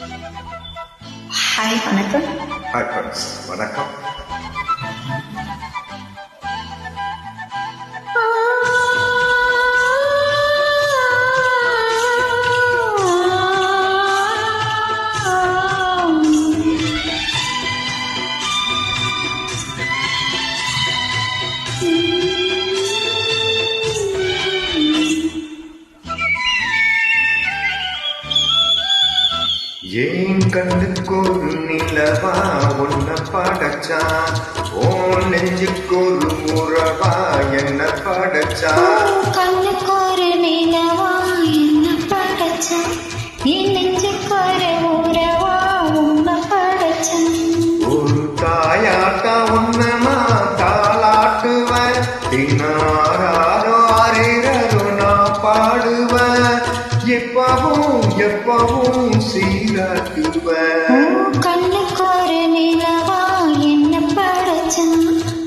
Hi, Panaka. Hi, Prince. Panaka. கண்ணுக்கு ஒரு நிலவா உன்னை படைச்சா. ஓ நெஞ்சுக்கு ஒரு முறவா என்ன படைச்சா. எப்பவும் சீராட்டுவ. கண்ணுக்கு ஒரு நிலவா என்ன படைச்சான்.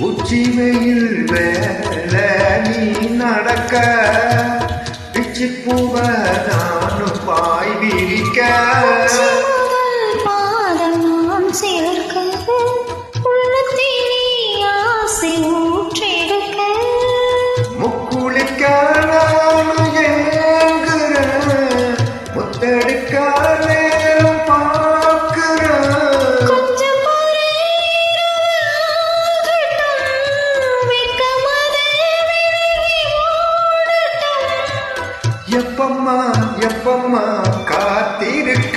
உச்சிமையில் மேல நீ நடக்க. பிச்சு பூவ எப்பம்மா காத்திருக்க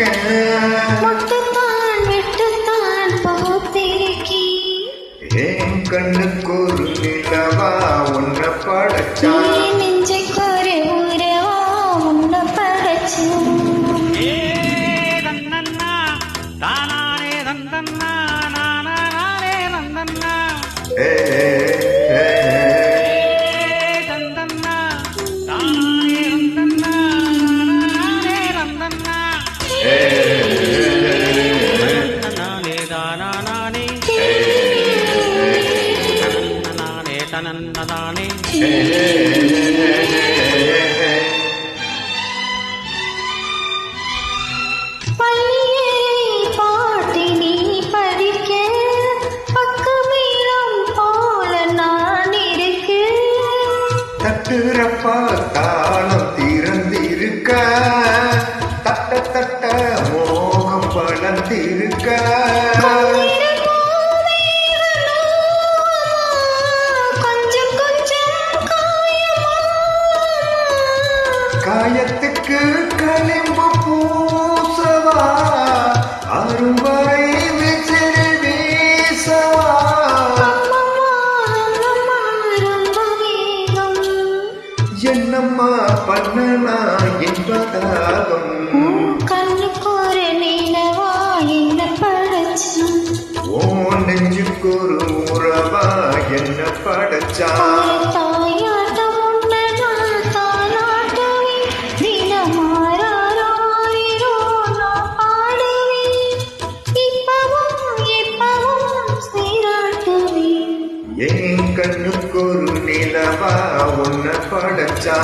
விட்டுத்தான் போத்திருக்கேன். கண்ணுக்கு ஒரு நிலவா ஒன்றை படைச்சான் Hey. ఎన్నమ్మా పన్ననా ఎంత తాగం కన్నుకో என் கண்ணுக்கொரு நிலவா ஒன்ன படைச்சா